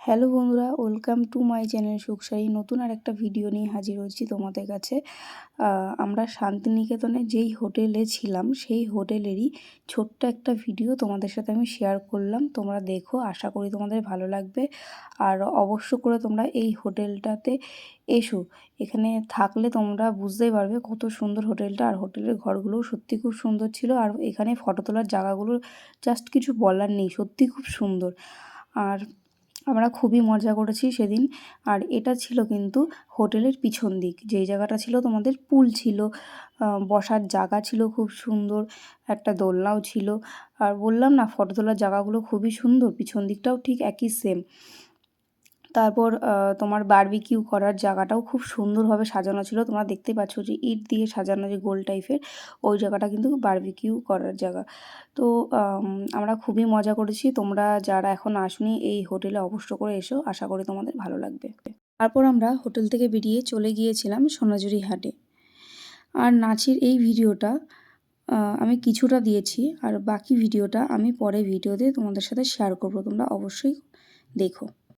Hello বন্ধুরা, welcome to my channel Sukhsai. নতুন আর একটা ভিডিও নিয়ে হাজির হয়েছি তোমাদের কাছে। আমরা শান্তিনিকেতনে যেই হোটেলে ছিলাম, সেই হোটেলেরই ছোট্ট একটা ভিডিও তোমাদের সাথে আমি শেয়ার করলাম। তোমরা দেখো, আশা করি তোমাদের ভালো লাগবে। আর অবশ্য করে তোমরা এই হোটেলটাতে এসো। এখানে থাকলে তোমরা বুঝতেই পারবে কত সুন্দর হোটেলটা। আর হোটেলের ঘরগুলোও সত্যি খুব সুন্দর ছিল। আর এখানে ফটো তোলার জায়গাগুলো জাস্ট কিছু বলার নেই, সত্যি খুব সুন্দর। আর আমরা খুবই মজা করেছি সেদিন। আর এটা ছিল কিন্তু হোটেলের পিছন দিক। যেই জায়গাটা ছিল তোমাদের পুল ছিল বসার জায়গা ছিল খুব সুন্দর, একটা দোলনাও ছিল। আর বললাম না, ফটো তোলার জায়গাগুলো খুবই সুন্দর, পিছন দিকটাও ঠিক একই সেম তারপর তোমার বারবিকিউ করার জায়গাটাও খুব সুন্দরভাবে সাজানো ছিল। তোমরা দেখতে পাচ্ছ যে ইট দিয়ে সাজানো যে গোল টাইপের ওই জায়গাটা কিন্তু বারবিকিউ করার জায়গা। তো আমরা খুবই মজা করেছি। তোমরা যারা এখন আসনি এই হোটেলে অবশ্য করে এসো। আশা করি তোমাদের ভালো লাগবে। তারপর আমরা হোটেল থেকে বেরিয়ে চলে গিয়েছিলাম সোনাঝুরি হাটে। আর নাচের এই ভিডিওটা আমি কিছুটা দিয়েছি। আর বাকি ভিডিওটা আমি পরে ভিডিওতে তোমাদের সাথে শেয়ার করব। তোমরা অবশ্যই দেখো।